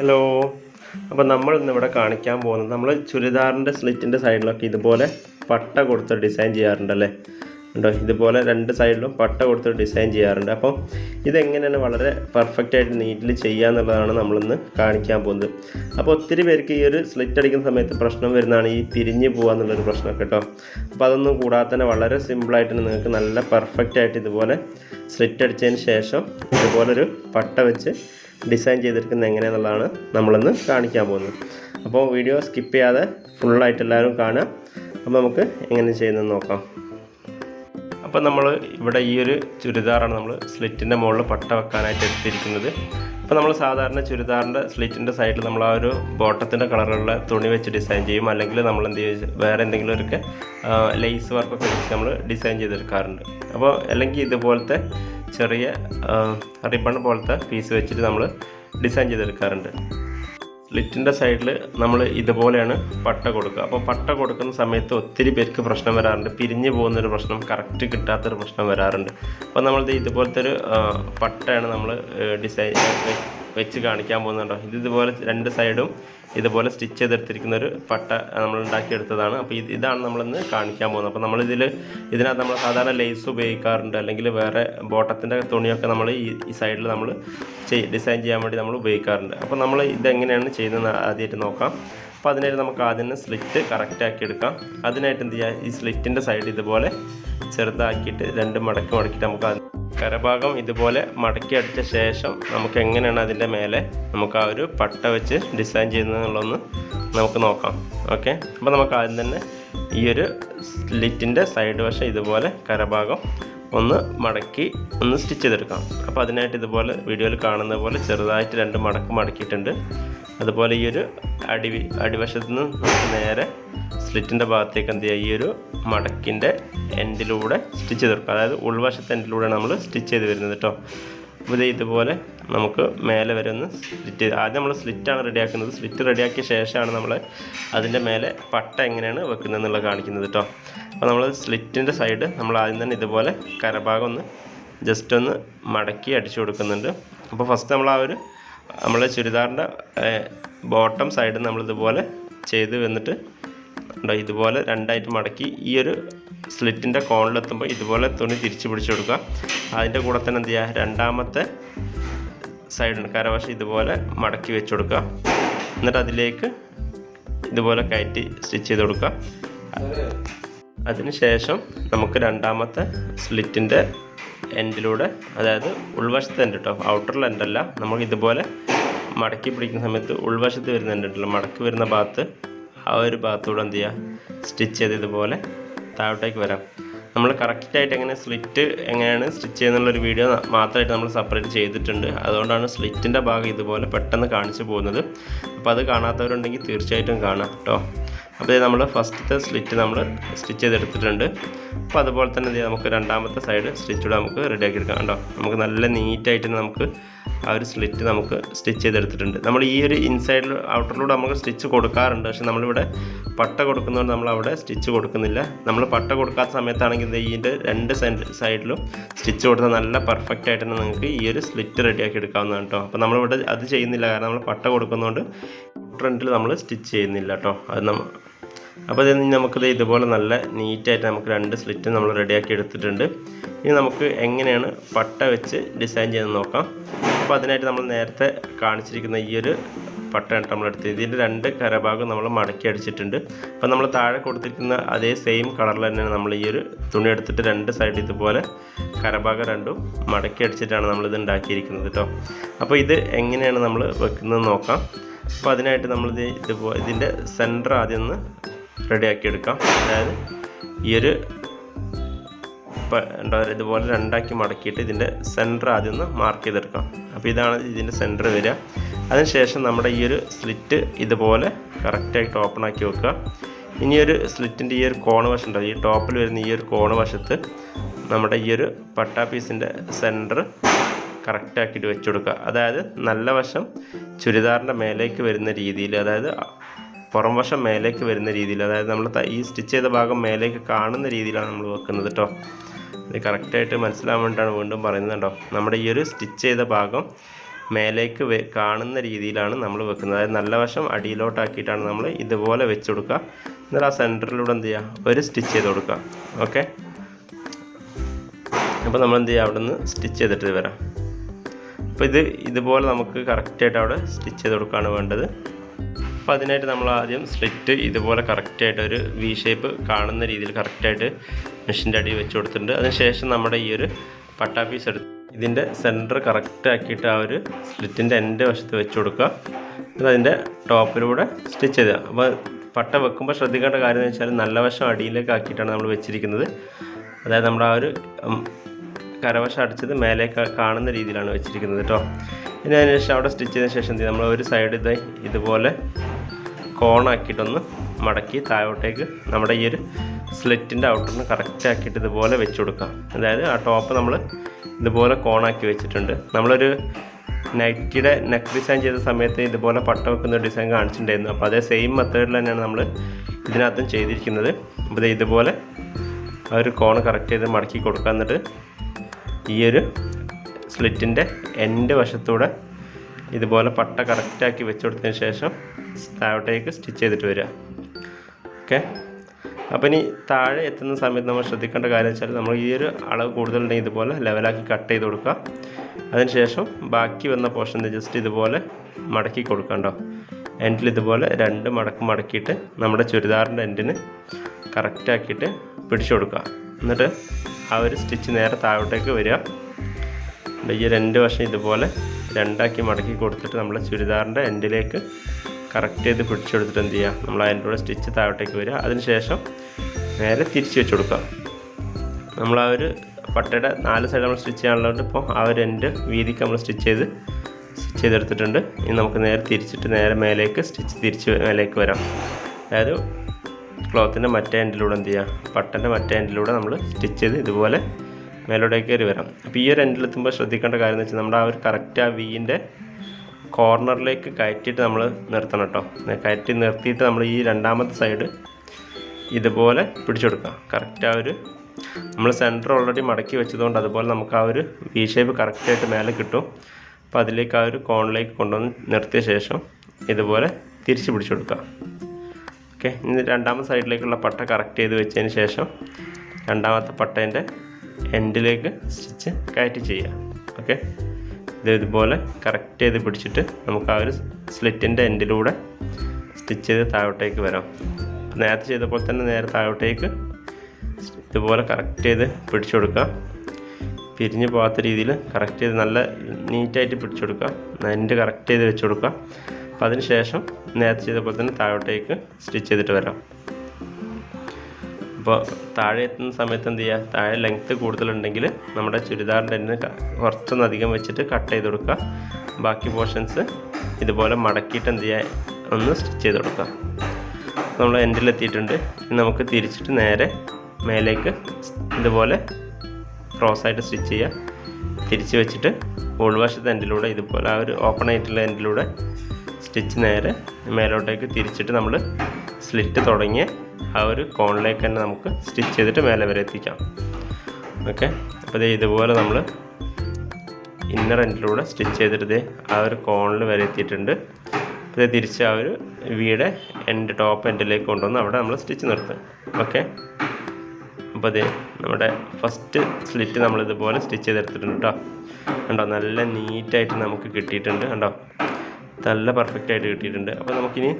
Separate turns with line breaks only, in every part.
Hello അപ്പോൾ നമ്മൾ ഇന്ന് ഇവിടെ കാണിക്കാൻ പോകുന്നത് നമ്മൾ ചുരിദാറിന്റെ സ്ലിറ്റിന്റെ സൈഡിലൊക്കെ ഇതുപോലെ പട്ട കൊടുത്ത് ഡിസൈൻ ചെയ്യാറുണ്ടല്ലേ? ഉണ്ടോ ഇതുപോലെ രണ്ട് സൈഡിലും പട്ട കൊടുത്ത് ഡിസൈൻ ചെയ്യാറുണ്ട്. അപ്പോൾ ഇതെങ്ങനെയാണ് വളരെ പെർഫെക്റ്റ് ആയിട്ട് നീറ്റിൽ ചെയ്യുക എന്നുള്ളതാണ് നമ്മളിന്ന് കാണിക്കാൻ പോകുന്നത്. അപ്പോൾ ഒത്തിരി പേർക്ക് ഈ ഒരു സ്ലിറ്റ് അടിക്കുന്ന സമയത്ത് പ്രശ്നം വരുന്നതാണ് ഈ പിരിഞ്ഞ് പോകുക എന്നുള്ളൊരു പ്രശ്നം കേട്ടോ. അപ്പോൾ അതൊന്നും കൂടാതെ തന്നെ വളരെ സിമ്പിളായിട്ട് നിങ്ങൾക്ക് നല്ല പെർഫെക്റ്റ് ആയിട്ട് ഇതുപോലെ സ്ലിറ്റ് അടിച്ചതിന് ശേഷം ഇതുപോലൊരു പട്ട വെച്ച് ഡിസൈൻ ചെയ്തെടുക്കുന്നത് എങ്ങനെയാണെന്നുള്ളതാണ് നമ്മളിന്ന് കാണിക്കാൻ പോകുന്നത്. അപ്പോൾ വീഡിയോ സ്കിപ്പ് ചെയ്യാതെ ഫുള്ളായിട്ട് എല്ലാവരും കാണുക. അപ്പോൾ നമുക്ക് എങ്ങനെ ചെയ്യുന്നത് നോക്കാം. അപ്പോൾ നമ്മൾ ഇവിടെ ഈ ഒരു ചുരിദാറാണ് നമ്മൾ സ്ലിറ്റിന്റെ മുകളിൽ പട്ട വെക്കാനായിട്ട് എടുത്തിരിക്കുന്നത്. അപ്പോൾ നമ്മൾ സാധാരണ ചുരിദാറിന്റെ സ്ലിറ്റിന്റെ സൈഡിൽ നമ്മൾ ആ ഒരു ബോട്ടത്തിന്റെ കളറുള്ള തുണി വെച്ച് ഡിസൈൻ ചെയ്യും. അല്ലെങ്കിൽ നമ്മൾ എന്ത് ചെയ്യും? വേറെ എന്തെങ്കിലും ഒക്കെ ലേസ് വർക്കൊക്കെ വെച്ച് നമ്മൾ ഡിസൈൻ ചെയ്തെടുക്കാറുണ്ട്. അപ്പോൾ അല്ലെങ്കിൽ ഇതുപോലത്തെ ചെറിയ റിബൺ പോലത്തെ പീസ് വെച്ചിട്ട് നമ്മൾ ഡിസൈൻ ചെയ്തെടുക്കാറുണ്ട്. സ്ലിറ്റിന്റെ സൈഡിൽ നമ്മൾ ഇതുപോലെയാണ് പട്ട കൊടുക്കുക. അപ്പോൾ പട്ട കൊടുക്കുന്ന സമയത്ത് ഒത്തിരി പേർക്ക് പ്രശ്നം വരാറുണ്ട്. പിരിഞ്ഞു പോകുന്നൊരു പ്രശ്നം കറക്റ്റ് കിട്ടാത്തൊരു പ്രശ്നം വരാറുണ്ട്. അപ്പോൾ നമ്മൾ ഇതുപോലത്തെ ഒരു പട്ടയാണ് നമ്മൾ ഡിസൈൻ വെച്ച് കാണിക്കാൻ പോകുന്നുണ്ടോ? ഇത് ഇതുപോലെ രണ്ട് സൈഡും ഇതുപോലെ സ്റ്റിച്ച് ചെയ്തെടുത്തിരിക്കുന്ന ഒരു പട്ട നമ്മൾ ഉണ്ടാക്കിയെടുത്തതാണ്. അപ്പോൾ ഇത് ഇതാണ് നമ്മളിന്ന് കാണിക്കാൻ പോകുന്നത്. അപ്പോൾ നമ്മളിതിൽ ഇതിനകത്ത് നമ്മൾ സാധാരണ ലേസ് ഉപയോഗിക്കാറുണ്ട്. അല്ലെങ്കിൽ വേറെ ബോട്ടത്തിന്റെ തുണിയൊക്കെ നമ്മൾ ഈ ഈ സൈഡിൽ നമ്മൾ ഡിസൈൻ ചെയ്യാൻ വേണ്ടി നമ്മൾ ഉപയോഗിക്കാറുണ്ട്. അപ്പോൾ നമ്മൾ ഇതെങ്ങനെയാണ് ചെയ്യുന്നത് ആദ്യമായിട്ട് നോക്കാം. അപ്പോൾ അതിനായിട്ട് നമുക്ക് ആദ്യം സ്ലിറ്റ് കറക്റ്റ് ആക്കി എടുക്കാം. അതിനായിട്ട് എന്ത് ചെയ്യുക ഈ സ്ലിറ്റിന്റെ സൈഡ് ഇതുപോലെ ചെറുതാക്കിയിട്ട് രണ്ട് മടക്കി മടക്കിയിട്ട് നമുക്ക് കരഭാഗം ഇതുപോലെ മടക്കി അടിച്ച ശേഷം നമുക്ക് എങ്ങനെയാണ് അതിന്റെ മേലെ നമുക്ക് ആ ഒരു പട്ട വെച്ച് ഡിസൈൻ ചെയ്യുന്നതെന്നുള്ളതൊന്ന് നമുക്ക് നോക്കാം. ഓക്കെ അപ്പോൾ നമുക്ക് ആദ്യം തന്നെ ഈ ഒരു സ്ലിറ്റിന്റെ സൈഡ് വശം ഇതുപോലെ കരഭാഗം ഒന്ന് മടക്കി ഒന്ന് സ്റ്റിച്ച് ചെയ്തെടുക്കാം അപ്പോൾ അതിനായിട്ട് ഇതുപോലെ വീഡിയോയിൽ കാണുന്ന പോലെ ചെറുതായിട്ട് രണ്ട് മടക്ക് മടക്കിയിട്ടുണ്ട്. അതുപോലെ ഈ ഒരു അടി അടിവശത്ത് നിന്ന് നേരെ സ്ലിറ്റിന്റെ ഭാഗത്തേക്ക് എന്ത് ചെയ്യുക? ഈ ഒരു മടക്കിന്റെ എൻഡിലൂടെ സ്റ്റിച്ച് ചെയ്തെടുക്കുക. അതായത് ഉൾവശത്തെ എൻഡിലൂടെ നമ്മൾ സ്റ്റിച്ച് ചെയ്ത് വരുന്നത് കേട്ടോ. അപ്പോൾ ഇതുപോലെ നമുക്ക് മേലെ വരെ ഒന്ന് സ്ലിറ്റ് ആദ്യം നമ്മൾ സ്ലിറ്റാണ് റെഡിയാക്കുന്നത് സ്ലിറ്റ് റെഡിയാക്കിയ ശേഷമാണ് നമ്മൾ അതിന്റെ മേലെ പട്ട എങ്ങനെയാണ് വെക്കുന്നത് എന്നുള്ളത് കാണിക്കുന്നത് കേട്ടോ അപ്പോൾ നമ്മൾ സ്ലിറ്റിന്റെ സൈഡ് നമ്മൾ ആദ്യം തന്നെ ഇതുപോലെ കരഭാഗം ഒന്ന് ജസ്റ്റ് ഒന്ന് മടക്കി അടിച്ചു കൊടുക്കുന്നുണ്ട്. അപ്പോൾ ഫസ്റ്റ് നമ്മൾ ആ ഒരു നമ്മൾ ചുരിദാറിന്റെ ബോട്ടം സൈഡ് നമ്മൾ ഇതുപോലെ ചെയ്ത് വന്നിട്ട് ഇതുപോലെ രണ്ടായിട്ട് മടക്കി ഈ ഒരു സ്ലിറ്റിന്റെ കോണിലെത്തുമ്പോൾ ഇതുപോലെ തുണി തിരിച്ചു പിടിച്ചു കൊടുക്കുക. അതിന്റെ കൂടെ തന്നെ എന്ത് ചെയ്യുക? രണ്ടാമത്തെ സൈഡുണ്ട് കരവശം ഇതുപോലെ മടക്കി വെച്ച് കൊടുക്കുക. എന്നിട്ട് അതിലേക്ക് ഇതുപോലെ കയറ്റി സ്റ്റിച്ച് ചെയ്ത് കൊടുക്കുക. അതിനുശേഷം നമുക്ക് രണ്ടാമത്തെ സ്ലിറ്റിന്റെ എൻഡിലൂടെ അതായത് ഉൾവശത്തെ എൻഡ് കേട്ടോ ഔട്ടറിൽ എൻഡല്ല നമുക്ക് ഇതുപോലെ മടക്കി പിടിക്കുന്ന സമയത്ത് ഉൾവശത്ത് വരുന്ന എൻഡ് ഉണ്ടല്ലോ മടക്കി വരുന്ന ഭാഗത്ത് ആ ഒരു ഭാഗത്തൂടെ എന്ത് ചെയ്യുക? സ്റ്റിച്ച് ചെയ്ത് ഇതുപോലെ താഴോട്ടേക്ക് വരാം. നമ്മൾ കറക്റ്റായിട്ട് എങ്ങനെ സ്ലിറ്റ് എങ്ങനെയാണ് സ്റ്റിച്ച് ചെയ്യുന്നുള്ളൊരു വീഡിയോ മാത്രമായിട്ട് നമ്മൾ സെപ്പറേറ്റ് ചെയ്തിട്ടുണ്ട്. അതുകൊണ്ടാണ് സ്ലിറ്റിന്റെ ഭാഗം ഇതുപോലെ പെട്ടെന്ന് കാണിച്ചു പോകുന്നത്. അപ്പോൾ അത് കാണാത്തവരുണ്ടെങ്കിൽ തീർച്ചയായിട്ടും കാണാം കേട്ടോ അപ്പോൾ ഇത് നമ്മൾ ഫസ്റ്റത്തെ സ്ലിറ്റ് നമ്മൾ സ്റ്റിച്ച് ചെയ്തെടുത്തിട്ടുണ്ട്. അപ്പോൾ അതുപോലെ തന്നെ നമുക്ക് രണ്ടാമത്തെ സൈഡ് സ്റ്റിച്ച് സ്റ്റിച്ചൂടെ നമുക്ക് റെഡിയാക്കി എടുക്കാം കേട്ടോ നമുക്ക് നല്ല നീറ്റായിട്ട് നമുക്ക് ആ ഒരു സ്ലിറ്റ് നമുക്ക് സ്റ്റിച്ച് ചെയ്തെടുത്തിട്ടുണ്ട്. നമ്മൾ ഈ ഒരു ഇൻസൈഡിൽ ഔട്ടറിലൂടെ നമുക്ക് സ്റ്റിച്ച് കൊടുക്കാറുണ്ട്. പക്ഷെ നമ്മളിവിടെ പട്ട കൊടുക്കുന്നതുകൊണ്ട് നമ്മൾ അവിടെ സ്റ്റിച്ച് കൊടുക്കുന്നില്ല. നമ്മൾ പട്ട കൊടുക്കാത്ത സമയത്താണെങ്കിൽ ഇത് ഇതിന്റെ രണ്ട് സൈഡിലും സ്റ്റിച്ച് കൊടുത്താൽ നല്ല പെർഫെക്റ്റ് ആയിട്ട് നിങ്ങൾക്ക് ഈ ഒരു സ്ലിറ്റ് റെഡിയാക്കി എടുക്കാവുന്നതാണ് കേട്ടോ. അപ്പോൾ നമ്മളിവിടെ അത് ചെയ്യുന്നില്ല. കാരണം നമ്മൾ പട്ട കൊടുക്കുന്നതുകൊണ്ട് ഫ്രണ്ടിൽ നമ്മൾ സ്റ്റിച്ച് ചെയ്യുന്നില്ല കേട്ടോ. അത് നമ്മൾ അപ്പോൾ ഇത് നമുക്കിത് ഇതുപോലെ നല്ല നീറ്റായിട്ട് നമുക്ക് രണ്ട് സ്ലിറ്റ് നമ്മൾ റെഡിയാക്കി എടുത്തിട്ടുണ്ട്. ഇനി നമുക്ക് എങ്ങനെയാണ് പട്ട വെച്ച് ഡിസൈൻ ചെയ്ത് നോക്കാം. അപ്പോൾ അതിനായിട്ട് നമ്മൾ നേരത്തെ കാണിച്ചിരിക്കുന്ന ഈ ഒരു പട്ടയാണ് നമ്മൾ എടുത്തത്. ഇതിന്റെ രണ്ട് കരഭാഗം നമ്മൾ മടക്കി അടിച്ചിട്ടുണ്ട്. അപ്പോൾ നമ്മൾ താഴെ കൊടുത്തിരിക്കുന്ന അതേ സെയിം കളറിൽ തന്നെയാണ് നമ്മൾ ഈ ഒരു തുണി എടുത്തിട്ട് രണ്ട് സൈഡ് ഇതുപോലെ കരഭാഗം രണ്ടും മടക്കി അടിച്ചിട്ടാണ് നമ്മളിത് ഉണ്ടാക്കിയിരിക്കുന്നത് കേട്ടോ അപ്പോൾ ഇത് എങ്ങനെയാണ് നമ്മൾ വെക്കുന്നത് നോക്കാം. അപ്പോൾ അതിനായിട്ട് നമ്മളിത് ഇതുപോലെ ഇതിന്റെ സെന്റർ ആദ്യം ഒന്ന് റെഡിയാക്കി എടുക്കാം അതായത് ഈ ഒരു എന്താ പറയുക ഇതുപോലെ രണ്ടാക്കി മടക്കിയിട്ട് ഇതിന്റെ സെന്റർ ആദ്യം ഒന്ന് മാർക്ക് ചെയ്തെടുക്കാം. അപ്പോൾ ഇതാണ് ഇതിന്റെ സെന്റർ വരിക. അതിനുശേഷം നമ്മുടെ ഈ ഒരു സ്ലിറ്റ് ഇതുപോലെ കറക്റ്റായിട്ട് ഓപ്പൺ ആക്കി വെക്കുക. ഇനി ഒരു സ്ലിറ്റിന്റെ ഈ ഒരു കോണ് വശം ഉണ്ടാവും ഈ ടോപ്പിൽ വരുന്ന ഈ ഒരു കോണ് വശത്ത് നമ്മുടെ ഈ ഒരു പട്ടാ പീസിന്റെ സെന്റർ കറക്റ്റാക്കിയിട്ട് വെച്ച് കൊടുക്കുക. അതായത് നല്ല വശം ചുരിദാറിന്റെ മേലേക്ക് വരുന്ന രീതിയിൽ അതായത് പുറം വശം മേലേക്ക് വരുന്ന രീതിയിൽ അതായത് നമ്മൾ ഈ സ്റ്റിച്ച് ചെയ്ത ഭാഗം മേലേക്ക് കാണുന്ന രീതിയിലാണ് നമ്മൾ വെക്കുന്നത് കേട്ടോ ഇത് കറക്റ്റായിട്ട് മനസ്സിലാവാൻ വേണ്ടിയിട്ടാണ് വീണ്ടും പറയുന്നത് കേട്ടോ നമ്മുടെ ഈ ഒരു സ്റ്റിച്ച് ചെയ്ത ഭാഗം മേലേക്ക് കാണുന്ന രീതിയിലാണ് നമ്മൾ വെക്കുന്നത്. അതായത് നല്ല വശം അടിയിലോട്ടാക്കിയിട്ടാണ് നമ്മൾ ഇതുപോലെ വെച്ച് കൊടുക്കുക. എന്നിട്ട് ആ സെന്ററിലൂടെ എന്ത് ചെയ്യുക? ഒരു സ്റ്റിച്ച് ചെയ്ത് കൊടുക്കുക. ഓക്കെ അപ്പോൾ നമ്മൾ എന്ത് ചെയ്യുക? അവിടെ നിന്ന് സ്റ്റിച്ച് ചെയ്തിട്ട് വരാം. അപ്പോൾ ഇത് ഇതുപോലെ നമുക്ക് കറക്റ്റായിട്ട് അവിടെ സ്റ്റിച്ച് ചെയ്ത് കൊടുക്കുകയാണ് വേണ്ടത്. അപ്പോൾ അതിനായിട്ട് നമ്മൾ ആദ്യം സ്ലിറ്റ് ഇതുപോലെ കറക്റ്റായിട്ട് ഒരു വി ഷേപ്പ് കാണുന്ന രീതിയിൽ കറക്റ്റായിട്ട് മെഷീന്റെ അടി വെച്ച് കൊടുത്തിട്ടുണ്ട്. അതിനുശേഷം നമ്മുടെ ഈ ഒരു പട്ടാ പീസ് എടുത്ത് ഇതിന്റെ സെന്റർ കറക്റ്റ് ആക്കിയിട്ട് ആ ഒരു സ്ലിറ്റിന്റെ എന്റെ വശത്ത് വെച്ച് കൊടുക്കുക. എന്നിട്ട് അതിന്റെ ടോപ്പിലൂടെ സ്റ്റിച്ച് ചെയ്യുക അപ്പോൾ പട്ട വെക്കുമ്പോൾ ശ്രദ്ധിക്കേണ്ട കാര്യം എന്ന് വെച്ചാൽ നല്ല വശം അടിയിലേക്ക് ആക്കിയിട്ടാണ് നമ്മൾ വെച്ചിരിക്കുന്നത്. അതായത് നമ്മുടെ ആ ഒരു കരവശം അടിച്ചത് മേലെ കാണുന്ന രീതിയിലാണ് വെച്ചിരിക്കുന്നത് കേട്ടോ ഇനി അതിന് ശേഷം അവിടെ സ്റ്റിച്ച് ചെയ്തതിന് ശേഷം നമ്മൾ ഒരു സൈഡ് ഇത് ഇതുപോലെ കോണാക്കിയിട്ടൊന്ന് മടക്കി താഴോട്ടേക്ക് നമ്മുടെ ഈ ഒരു സ്ലിറ്റിന്റെ ഔട്ടറിന് കറക്റ്റ് ആക്കിയിട്ട് ഇതുപോലെ വെച്ച് കൊടുക്കാം അതായത് ആ ടോപ്പ് നമ്മൾ ഇതുപോലെ കോണാക്കി വെച്ചിട്ടുണ്ട്. നമ്മളൊരു നൈറ്റിയുടെ നെക്ക് ഡിസൈൻ ചെയ്ത സമയത്ത് ഇതുപോലെ പട്ട വെക്കുന്ന ഡിസൈൻ കാണിച്ചിട്ടുണ്ടായിരുന്നു. അപ്പോൾ അതേ സെയിം മെത്തേഡിൽ തന്നെയാണ് നമ്മൾ ഇതിനകത്തും ചെയ്തിരിക്കുന്നത്. അപ്പോൾ ഇതുപോലെ ആ ഒരു കോൺ കറക്റ്റ് ചെയ്ത് മടക്കി കൊടുക്കുക. എന്നിട്ട് ഈ ഒരു സ്ലിറ്റിന്റെ എന്റെ വശത്തൂടെ ഇതുപോലെ പട്ട കറക്റ്റാക്കി വെച്ച് കൊടുത്തതിന് ശേഷം താഴോട്ടേക്ക് സ്റ്റിച്ച് ചെയ്തിട്ട് വരിക. ഓക്കെ? അപ്പോൾ ഇനി താഴെ എത്തുന്ന സമയത്ത് നമ്മൾ ശ്രദ്ധിക്കേണ്ട കാര്യം വെച്ചാൽ നമ്മൾ ഈ ഒരു അളവ് കൂടുതലുണ്ടെങ്കിൽ ഇതുപോലെ ലെവലാക്കി കട്ട് ചെയ്ത് കൊടുക്കുക. അതിനുശേഷം ബാക്കി വന്ന പോർഷൻ ജസ്റ്റ് ഇതുപോലെ മടക്കി കൊടുക്കണ്ടോ എൻഡിൽ ഇതുപോലെ രണ്ട് മടക്ക് മടക്കിയിട്ട് നമ്മുടെ ചുരിദാറിന്റെ എൻഡിന് കറക്റ്റാക്കിയിട്ട് പിടിച്ചു കൊടുക്കുക. എന്നിട്ട് ആ ഒരു സ്റ്റിച്ച് നേരെ താഴോട്ടേക്ക് വരിക. ഈ രണ്ട് വശം ഇതുപോലെ രണ്ടാക്കി മടക്കി കൊടുത്തിട്ട് നമ്മൾ ചുരിദാറിന്റെ എൻഡിലേക്ക് കറക്റ്റ് ചെയ്ത് പിടിച്ചെടുത്തിട്ട് എന്ത് ചെയ്യുക? നമ്മൾ അതിന്റെ കൂടെ സ്റ്റിച്ച് താഴോട്ടേക്ക് വരിക. അതിനുശേഷം നേരെ തിരിച്ച് വെച്ച് കൊടുക്കുക. നമ്മൾ ആ ഒരു പട്ടയുടെ നാല് സൈഡ് നമ്മൾ സ്റ്റിച്ച് ചെയ്യാനുള്ളതുകൊണ്ട് ഇപ്പോൾ ആ ഒരു എൻഡ് വീതിക്ക് നമ്മൾ സ്റ്റിച്ച് ചെയ്ത് സ്റ്റിച്ച് ചെയ്തെടുത്തിട്ടുണ്ട്. ഇനി നമുക്ക് നേരെ തിരിച്ചിട്ട് നേരെ മേലേക്ക് സ്റ്റിച്ച് തിരിച്ച് മേലേക്ക് വരാം. അതായത് ക്ലോത്തിന്റെ മറ്റേ എൻഡിലൂടെ എന്ത് ചെയ്യുക പട്ടന്റെ മറ്റേ എൻഡിലൂടെ നമ്മൾ സ്റ്റിച്ച് ചെയ്ത് ഇതുപോലെ മേലോട്ടേക്ക് കയറി വരാം. അപ്പോൾ ഈ ഒരു എൻഡിലെത്തുമ്പോൾ ശ്രദ്ധിക്കേണ്ട കാര്യം എന്ന് വെച്ചാൽ നമ്മുടെ ആ ഒരു കറക്റ്റ് ആ വീന്റെ കോർണറിലേക്ക് കയറ്റിയിട്ട് നമ്മൾ നിർത്തണം കേട്ടോ കയറ്റി നിർത്തിയിട്ട് നമ്മൾ ഈ രണ്ടാമത്തെ സൈഡ് ഇതുപോലെ പിടിച്ചെടുക്കുക കറക്റ്റ് ആ ഒരു നമ്മൾ സെന്റർ ഓൾറെഡി മടക്കി വെച്ചതുകൊണ്ട് അതുപോലെ നമുക്ക് ആ ഒരു വി ഷേപ്പ് കറക്റ്റായിട്ട് മേലെ കിട്ടും. അപ്പോൾ അതിലേക്ക് ആ ഒരു കോണിലേക്ക് കൊണ്ടുവന്ന് നിർത്തിയ ശേഷം ഇതുപോലെ തിരിച്ച് പിടിച്ചു കൊടുക്കുക ഓക്കെ ഇനി രണ്ടാമത്തെ സൈഡിലേക്കുള്ള പട്ട കറക്റ്റ് ചെയ്ത് വെച്ചതിന് ശേഷം രണ്ടാമത്തെ പട്ടേന്റെ എൻഡിലേക്ക് സ്റ്റിച്ച് കയറ്റി ചെയ്യാം. ഓക്കെ ഇത് ഇതുപോലെ കറക്റ്റ് ചെയ്ത് പിടിച്ചിട്ട് നമുക്ക് ആ ഒരു സ്ലിറ്റിന്റെ എൻഡിലൂടെ സ്റ്റിച്ച് ചെയ്ത് താഴോട്ടേക്ക് വരാം. നേരത്തെ ചെയ്ത പോലെ തന്നെ നേരെ താഴോട്ടേക്ക് ഇതുപോലെ കറക്റ്റ് ചെയ്ത് പിടിച്ചു കൊടുക്കുക പിരിഞ്ഞ് പോകാത്ത രീതിയിൽ കറക്റ്റ് ചെയ്ത് നല്ല നീറ്റായിട്ട് പിടിച്ചു എന്റെ കറക്റ്റ് ചെയ്ത് വെച്ച് അപ്പോൾ അതിന് ശേഷം നേരത്തെ ചെയ്ത പോലെ തന്നെ താഴോട്ടേക്ക് സ്റ്റിച്ച് ചെയ്തിട്ട് വരാം. അപ്പോൾ താഴെ എത്തുന്ന സമയത്ത് എന്ത് ചെയ്യുക താഴെ ലെങ്ത്ത് കൂടുതലുണ്ടെങ്കിൽ നമ്മുടെ ചുരിദാറിന്റെ തന്നെ കുറച്ചൊന്ന് അധികം വെച്ചിട്ട് കട്ട് ചെയ്ത് കൊടുക്കുക. ബാക്കി പോർഷൻസ് ഇതുപോലെ മടക്കിയിട്ട് എന്ത് ചെയ്യുക ഒന്ന് സ്റ്റിച്ച് ചെയ്ത് കൊടുക്കുക. നമ്മൾ എൻഡിലെത്തിയിട്ടുണ്ട് നമുക്ക് തിരിച്ചിട്ട് നേരെ മേലേക്ക് ഇതുപോലെ ക്രോസ് ആയിട്ട് സ്റ്റിച്ച് ചെയ്യുക. തിരിച്ച് വെച്ചിട്ട് ഉൾവശത്തെ എൻഡിലൂടെ ഇതുപോലെ ആ ഒരു ഓപ്പൺ ആയിട്ടുള്ള എൻഡിലൂടെ സ്റ്റിച്ച് നേരെ മേലോട്ടേക്ക് തിരിച്ചിട്ട് നമ്മൾ സ്ലിറ്റ് തുടങ്ങിയ ആ ഒരു കോണിലേക്ക് തന്നെ നമുക്ക് സ്റ്റിച്ച് ചെയ്തിട്ട് മേലെ വരെ എത്തിക്കാം. ഓക്കെ? അപ്പോൾ ഇതുപോലെ നമ്മൾ ഇന്നർ എൻഡിലൂടെ സ്റ്റിച്ച് ചെയ്തിട്ട് ആ ഒരു കോണിൽ വരെ എത്തിയിട്ടുണ്ട്. ഇത് തിരിച്ച് ആ ഒരു വീടെ എൻഡ് ടോപ്പ് എൻഡിലേക്ക് കൊണ്ടുവന്ന് അവിടെ നമ്മൾ സ്റ്റിച്ച് നിർത്തും. ഓക്കെ? അപ്പോൾ അതെ നമ്മുടെ ഫസ്റ്റ് സ്ലിറ്റ് നമ്മൾ ഇതുപോലെ സ്റ്റിച്ച് ചെയ്തെടുത്തിട്ടുണ്ട് കേട്ടോ. കണ്ടോ? നല്ല നീറ്റായിട്ട് നമുക്ക് കിട്ടിയിട്ടുണ്ട്. കണ്ടോ? നല്ല പെർഫെക്റ്റ് ആയിട്ട് കിട്ടിയിട്ടുണ്ട്. അപ്പോൾ നമുക്കിനി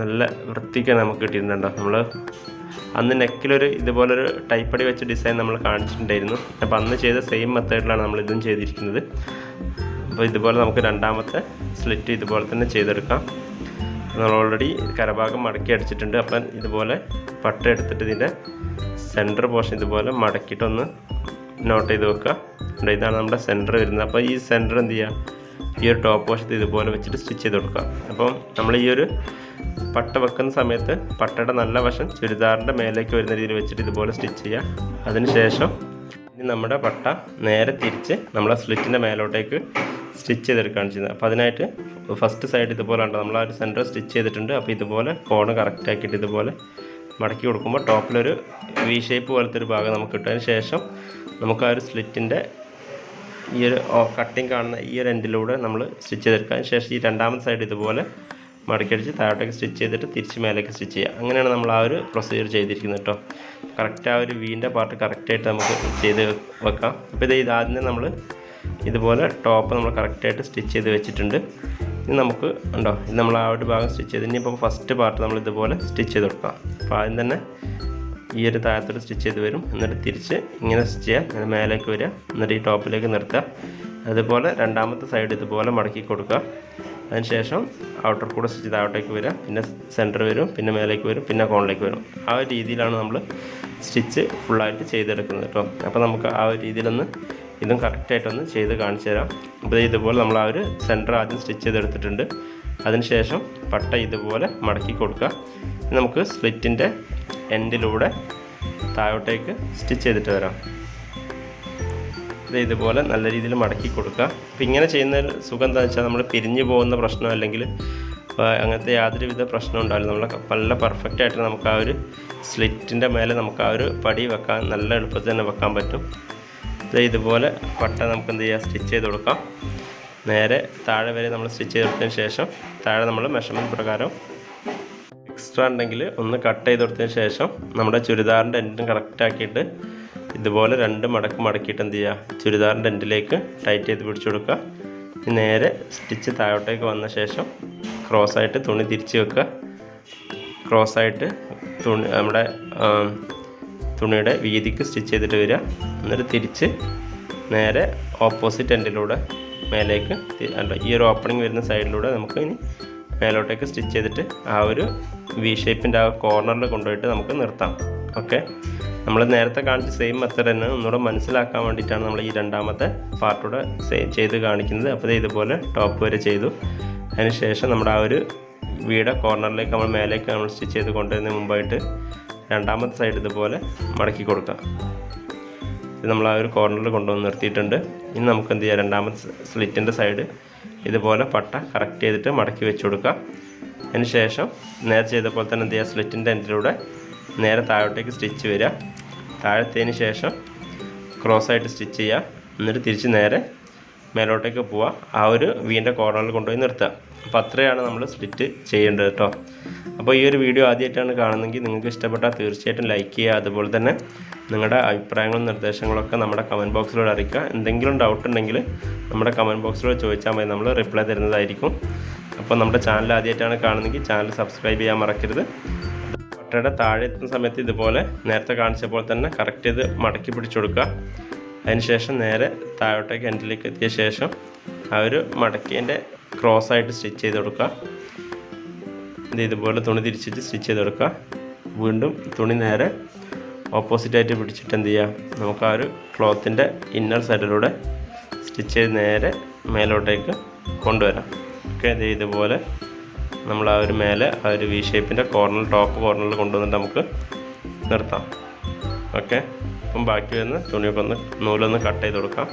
നല്ല വൃത്തിക്ക് നമുക്ക് കിട്ടിയിട്ടുണ്ടോ നമ്മൾ അന്ന് നെക്കിലൊരു ഇതുപോലൊരു ടൈപ്പടി വെച്ച ഡിസൈൻ നമ്മൾ കാണിച്ചിട്ടുണ്ടായിരുന്നു. അപ്പോൾ അന്ന് ചെയ്ത സെയിം മെത്തേഡിലാണ് നമ്മൾ ഇതും ചെയ്തിരിക്കുന്നത്. അപ്പോൾ ഇതുപോലെ നമുക്ക് രണ്ടാമത്തെ സ്ലിറ്റ് ഇതുപോലെ തന്നെ ചെയ്തെടുക്കാം. നമ്മൾ ഓൾറെഡി കരഭാഗം മടക്കി അടിച്ചിട്ടുണ്ട്. അപ്പം ഇതുപോലെ പട്ട എടുത്തിട്ട് ഇതിന്റെ സെന്റർ പോർഷൻ ഇതുപോലെ മടക്കിയിട്ടൊന്ന് നോട്ട് ചെയ്ത് വെക്കുക. ഇതാണ് നമ്മുടെ സെന്റർ വരുന്നത്. അപ്പോൾ ഈ സെന്റർ എന്ത് ചെയ്യുക? ഈ ഒരു ടോപ്പ് വശത്ത് ഇതുപോലെ വെച്ചിട്ട് സ്റ്റിച്ച് ചെയ്ത് കൊടുക്കുക. അപ്പം നമ്മൾ ഈ ഒരു പട്ട വെക്കുന്ന സമയത്ത് പട്ടയുടെ നല്ല വശം ചുരിദാറിന്റെ മേലേക്ക് വരുന്ന രീതിയിൽ വെച്ചിട്ട് ഇതുപോലെ സ്റ്റിച്ച് ചെയ്യുക അതിനുശേഷം ഇനി നമ്മുടെ പട്ട നേരെ തിരിച്ച് നമ്മളെ സ്ലിറ്റിന്റെ മേലോട്ടേക്ക് സ്റ്റിച്ച് ചെയ്തെടുക്കുകയാണ് ചെയ്യുന്നത്. അപ്പോൾ അതിനായിട്ട് ഫസ്റ്റ് സൈഡ് ഇതുപോലെ ഉണ്ട് നമ്മൾ ആ ഒരു സെന്റർ സ്റ്റിച്ച് ചെയ്തിട്ടുണ്ട്. അപ്പോൾ ഇതുപോലെ കോണ് കറക്റ്റ് ആക്കിയിട്ട് ഇതുപോലെ മടക്കി കൊടുക്കുമ്പോൾ ടോപ്പിലൊരു വി ഷേപ്പ് പോലത്തെ ഒരു ഭാഗം നമുക്ക് കിട്ടും അതിന് ശേഷം നമുക്ക് ആ ഒരു സ്ലിറ്റിന്റെ ഈ ഒരു കട്ടിങ് കാണുന്ന ഈ ഒരു എൻഡിലൂടെ നമ്മൾ സ്റ്റിച്ച് ചെയ്തെടുക്കുക. ശേഷം ഈ രണ്ടാമത്തെ സൈഡ് ഇതുപോലെ മടക്കിയടിച്ച് താഴോട്ടേക്ക് സ്റ്റിച്ച് ചെയ്തിട്ട് തിരിച്ച് മേലേക്ക് സ്റ്റിച്ച് ചെയ്യുക. അങ്ങനെയാണ് നമ്മൾ ആ ഒരു പ്രൊസീജിയർ ചെയ്തിരിക്കുന്നത് കേട്ടോ. കറക്റ്റ് ആ ഒരു വീന്റെ പാർട്ട് കറക്റ്റായിട്ട് നമുക്ക് ചെയ്ത് വെക്കാം. അപ്പോൾ ഇത് ഇത് ആദ്യം നമ്മൾ ഇതുപോലെ ടോപ്പ് നമ്മൾ കറക്റ്റായിട്ട് സ്റ്റിച്ച് ചെയ്ത് വെച്ചിട്ടുണ്ട്. ഇനി നമുക്ക് ഉണ്ടോ ഇത് നമ്മൾ ആ ഒരു ഭാഗം സ്റ്റിച്ച് ചെയ്ത് ഇനിയിപ്പോൾ ഫസ്റ്റ് പാർട്ട് നമ്മൾ ഇതുപോലെ സ്റ്റിച്ച് ചെയ്ത് കൊടുക്കാം. അപ്പോൾ ആദ്യം തന്നെ ഈ ഒരു താഴത്തോട്ട് സ്റ്റിച്ച് ചെയ്ത് വരും. എന്നിട്ട് തിരിച്ച് ഇങ്ങനെ സ്റ്റിച്ച് ചെയ്യുക അങ്ങനെ മേലേക്ക് വരിക. എന്നിട്ട് ഈ ടോപ്പിലേക്ക് നിർത്തുക. അതുപോലെ രണ്ടാമത്തെ സൈഡ് ഇതുപോലെ മടക്കി കൊടുക്കുക. അതിനുശേഷം ഔട്ടർ കൂടെ സ്റ്റിച്ച് ചെയ്ത് ഔട്ടേക്ക് വരിക. പിന്നെ സെന്റർ വരും. പിന്നെ മേലേക്ക് വരും. പിന്നെ കോണിലേക്ക് വരും. ആ ഒരു രീതിയിലാണ് നമ്മൾ സ്റ്റിച്ച് ഫുള്ളായിട്ട് ചെയ്തെടുക്കുന്നത് കേട്ടോ. അപ്പോൾ നമുക്ക് ആ ഒരു രീതിയിലൊന്ന് ഇതും കറക്റ്റായിട്ടൊന്ന് ചെയ്ത് കാണിച്ചു തരാം. അപ്പോൾ ഇതുപോലെ നമ്മൾ ആ ഒരു സെന്റർ ആദ്യം സ്റ്റിച്ച് ചെയ്തെടുത്തിട്ടുണ്ട്. അതിനുശേഷം പട്ട ഇതുപോലെ മടക്കി കൊടുക്കുക. നമുക്ക് സ്ലിറ്റിന്റെ എൻഡിലൂടെ താഴോട്ടേക്ക് സ്റ്റിച്ച് ചെയ്തിട്ട് വരാം. ഇത് ഇതുപോലെ നല്ല രീതിയിൽ മടക്കി കൊടുക്കുക. അപ്പോൾ ഇങ്ങനെ ചെയ്യുന്ന സുഖം എന്താണെന്ന് വെച്ചാൽ നമ്മൾ പിരിഞ്ഞു പോകുന്ന പ്രശ്നം അല്ലെങ്കിൽ അങ്ങനത്തെ യാതൊരുവിധ പ്രശ്നം ഉണ്ടാവില്ല. നമ്മളെ നല്ല പെർഫെക്റ്റ് ആയിട്ട് നമുക്ക് ആ ഒരു സ്ലിറ്റിന്റെ മേലെ നമുക്ക് ആ ഒരു പടി വെക്കാൻ നല്ല എളുപ്പത്തിൽ തന്നെ വെക്കാൻ പറ്റും. ഇത് ഇതുപോലെ പട്ട നമുക്ക് എന്ത് ചെയ്യാം? സ്റ്റിച്ച് ചെയ്ത് കൊടുക്കാം. നേരെ താഴെ വരെ നമ്മൾ സ്റ്റിച്ച് ചെയ്ത് കൊടുത്തതിന് ശേഷം താഴെ നമ്മൾ മെഷർമെന്റ് പ്രകാരം എക്സ്ട്രാ ഉണ്ടെങ്കിൽ ഒന്ന് കട്ട് ചെയ്ത് കൊടുത്തതിന് ശേഷം നമ്മുടെ ചുരിദാറിന്റെ എൻഡും കറക്റ്റ് ആക്കിയിട്ട് ഇതുപോലെ രണ്ട് മടക്ക് മടക്കിയിട്ട് എന്ത് ചെയ്യുക? ചുരിദാറിന്റെ എൻഡിലേക്ക് ടൈറ്റ് ചെയ്ത് പിടിച്ചു കൊടുക്കുക. നേരെ സ്റ്റിച്ച് താഴോട്ടേക്ക് വന്ന ശേഷം ക്രോസ് ആയിട്ട് തുണി തിരിച്ച് വെക്കുക. ക്രോസ് ആയിട്ട് തുണി നമ്മുടെ തുണിയുടെ വീതിക്ക് സ്റ്റിച്ച് ചെയ്തിട്ട് വരിക. എന്നിട്ട് തിരിച്ച് നേരെ ഓപ്പോസിറ്റ് എൻഡിലൂടെ മേലേക്ക് ഈ ഒരു ഓപ്പണിംഗ് വരുന്ന സൈഡിലൂടെ നമുക്ക് ഇനി മേലോട്ടേക്ക് സ്റ്റിച്ച് ചെയ്തിട്ട് ആ ഒരു വി ഷേപ്പിന്റെ ആ കോർണറിൽ കൊണ്ടുപോയിട്ട് നമുക്ക് നിർത്താം. ഓക്കെ നമ്മൾ നേരത്തെ കാണിച്ച സെയിം മെത്തേഡ് തന്നെ ഒന്നുകൂടെ മനസ്സിലാക്കാൻ വേണ്ടിയിട്ടാണ് നമ്മൾ ഈ രണ്ടാമത്തെ പാർട്ടൂടെ ചെയ്ത് കാണിക്കുന്നത്. അപ്പോൾ ഇതുപോലെ ടോപ്പ് വരെ ചെയ്തു. അതിനുശേഷം നമ്മുടെ ആ ഒരു വീടെ കോർണറിലേക്ക് നമ്മൾ മേലേക്ക് നമ്മൾ സ്റ്റിച്ച് ചെയ്ത് കൊണ്ടുവരുന്നതിന് മുമ്പായിട്ട് രണ്ടാമത്തെ സൈഡ് ഇതുപോലെ മടക്കി കൊടുക്കുക ഇത് നമ്മൾ ആ ഒരു കോർണറിൽ കൊണ്ടുവന്ന് നിർത്തിയിട്ടുണ്ട്. ഇനി നമുക്ക് എന്ത് ചെയ്യാം? രണ്ടാമത്തെ സ്ലിറ്റിന്റെ സൈഡ് ഇതുപോലെ പട്ട കറക്റ്റ് ചെയ്തിട്ട് മടക്കി വെച്ച് കൊടുക്കുക. അതിന് ശേഷം നേരെ ചെയ്ത പോലെ തന്നെ എന്ത് ചെയ്യുക സ്ലിറ്റിന്റെ എൻഡിലൂടെ നേരെ താഴോട്ടേക്ക് സ്റ്റിച്ച് വരിക. താഴത്തതിന് ശേഷം ക്രോസ് ആയിട്ട് സ്റ്റിച്ച് ചെയ്യുക. എന്നിട്ട് തിരിച്ച് നേരെ മേലോട്ടേക്ക് പോവുക ആ ഒരു വീന്റെ കോർണറിൽ കൊണ്ടുപോയി നിർത്തുക അപ്പോൾ അത്രയാണ് നമ്മൾ സ്പ്ലിറ്റ് ചെയ്യേണ്ടത് കേട്ടോ. അപ്പോൾ ഈ ഒരു വീഡിയോ ആദ്യമായിട്ടാണ് കാണുന്നതെങ്കിൽ നിങ്ങൾക്ക് ഇഷ്ടപ്പെട്ടാൽ തീർച്ചയായിട്ടും ലൈക്ക് ചെയ്യുക. അതുപോലെ തന്നെ നിങ്ങളുടെ അഭിപ്രായങ്ങളും നിർദ്ദേശങ്ങളൊക്കെ നമ്മുടെ കമന്റ് ബോക്സിലൂടെ അറിയിക്കുക. എന്തെങ്കിലും ഡൗട്ട് ഉണ്ടെങ്കിൽ നമ്മുടെ കമന്റ് ബോക്സിലൂടെ ചോദിച്ചാൽ മതി. നമ്മൾ റിപ്ലൈ തരുന്നതായിരിക്കും. അപ്പോൾ നമ്മുടെ ചാനൽ ആദ്യമായിട്ടാണ് കാണുന്നതെങ്കിൽ ചാനൽ സബ്സ്ക്രൈബ് ചെയ്യാൻ മറക്കരുത്. പട്ടയുടെ താഴെ എത്തുന്ന സമയത്ത് ഇതുപോലെ നേരത്തെ കാണിച്ച പോലെ തന്നെ കറക്റ്റ് ചെയ്ത് മടക്കി പിടിച്ചു കൊടുക്കുക. അതിനുശേഷം നേരെ താഴോട്ടേക്ക് എൻഡിലേക്ക് എത്തിയ ശേഷം ആ ഒരു മടക്കേന്റെ ക്രോസ് ആയിട്ട് സ്റ്റിച്ച് ചെയ്ത് കൊടുക്കുക. ഇത് ഇതുപോലെ തുണി തിരിച്ചിട്ട് സ്റ്റിച്ച് ചെയ്ത് കൊടുക്കുക. വീണ്ടും തുണി നേരെ ഓപ്പോസിറ്റായിട്ട് പിടിച്ചിട്ട് എന്ത് ചെയ്യുക നമുക്ക് ആ ഒരു ക്ലോത്തിന്റെ ഇന്നർ സൈഡിലൂടെ സ്റ്റിച്ച് ചെയ്ത് നേരെ മേലോട്ടേക്ക് കൊണ്ടുവരാം. ഓക്കെ ഇത് ഇതുപോലെ നമ്മൾ ആ ഒരു മേലെ ആ ഒരു വി ഷേപ്പിന്റെ കോർണർ ടോപ്പ് കോർണറിൽ കൊണ്ടുവന്നിട്ട് നമുക്ക് നിർത്താം. ഓക്കെ അപ്പം ബാക്കി വരുന്ന തുണിയൊക്കെ ഒന്ന് നൂലൊന്ന് കട്ട് ചെയ്ത് കൊടുക്കാം.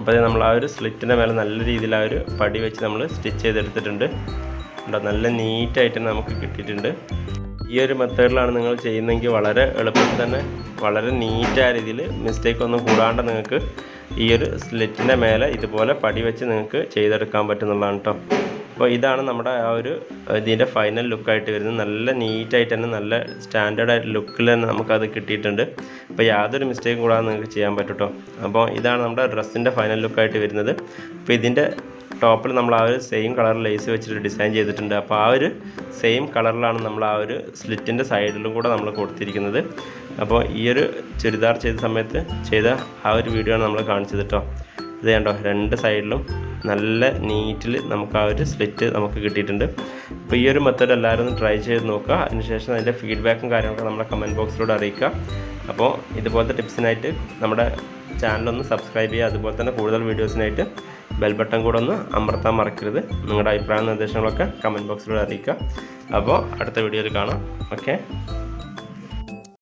അപ്പോൾ നമ്മൾ ആ ഒരു സ്ലിറ്റിന്റെ മേലെ നല്ല രീതിയിൽ ആ ഒരു പടി വെച്ച് നമ്മൾ സ്റ്റിച്ച് ചെയ്തെടുത്തിട്ടുണ്ട്. ഉണ്ടോ നല്ല നീറ്റായിട്ട് തന്നെ നമുക്ക് കിട്ടിയിട്ടുണ്ട്. ഈ ഒരു മെത്തേഡിലാണ് നിങ്ങൾ ചെയ്യുന്നതെങ്കിൽ വളരെ എളുപ്പത്തിൽ തന്നെ വളരെ നീറ്റായ രീതിയിൽ മിസ്റ്റേക്ക് ഒന്നും കൂടാണ്ട് നിങ്ങൾക്ക് ഈ ഒരു സ്ലിറ്റിന്റെ മേലെ ഇതുപോലെ പടി വെച്ച് നിങ്ങൾക്ക് ചെയ്തെടുക്കാൻ പറ്റുന്നുള്ളതാണ് കേട്ടോ അപ്പോൾ ഇതാണ് നമ്മുടെ ആ ഒരു ഇതിന്റെ ഫൈനൽ ലുക്കായിട്ട് വരുന്നത്. നല്ല നീറ്റായിട്ട് തന്നെ നല്ല സ്റ്റാൻഡേർഡ് ആയിട്ട് ലുക്കിൽ തന്നെ നമുക്കത് കിട്ടിയിട്ടുണ്ട്. അപ്പോൾ യാതൊരു മിസ്റ്റേക്കും കൂടാതെ നിങ്ങൾക്ക് ചെയ്യാൻ പറ്റും കേട്ടോ അപ്പോൾ ഇതാണ് നമ്മുടെ ഡ്രസ്സിന്റെ ഫൈനൽ ലുക്കായിട്ട് വരുന്നത്. അപ്പോൾ ഇതിന്റെ ടോപ്പിൽ നമ്മൾ ആ ഒരു സെയിം കളർ ലേസ് വെച്ചിട്ട് ഡിസൈൻ ചെയ്തിട്ടുണ്ട്. അപ്പോൾ ആ ഒരു സെയിം കളറിലാണ് നമ്മൾ ആ ഒരു സ്ലിറ്റിന്റെ സൈഡിലും കൂടെ നമ്മൾ കൊടുത്തിരിക്കുന്നത്. അപ്പോൾ ഈ ഒരു ചുരിദാർ ചെയ്ത സമയത്ത് ചെയ്ത ആ ഒരു വീഡിയോ ആണ് നമ്മൾ കാണിച്ചത് കേട്ടോ ഇത് കണ്ടോ? രണ്ട് സൈഡിലും നല്ല നീറ്റിൽ നമുക്ക് ആ ഒരു സ്ലിറ്റ് നമുക്ക് കിട്ടിയിട്ടുണ്ട്. അപ്പോൾ ഈ ഒരു മെത്തേഡ് എല്ലാവരും ട്രൈ ചെയ്ത് നോക്കുക. അതിനുശേഷം അതിന്റെ ഫീഡ്ബാക്കും കാര്യങ്ങളൊക്കെ നമ്മുടെ കമന്റ് ബോക്സിലൂടെ അറിയിക്കുക. അപ്പോൾ ഇതുപോലത്തെ ടിപ്സിനായിട്ട് നമ്മുടെ ചാനലൊന്ന് സബ്സ്ക്രൈബ് ചെയ്യുക. അതുപോലെ തന്നെ കൂടുതൽ വീഡിയോസിനായിട്ട് ബെൽ ബട്ടൺ കൂടെ ഒന്ന് അമർത്താൻ മറക്കരുത്. നിങ്ങളുടെ അഭിപ്രായ നിർദ്ദേശങ്ങളൊക്കെ കമന്റ് ബോക്സിലൂടെ അറിയിക്കുക. അപ്പോൾ അടുത്ത വീഡിയോയിൽ കാണാം. ഓക്കെ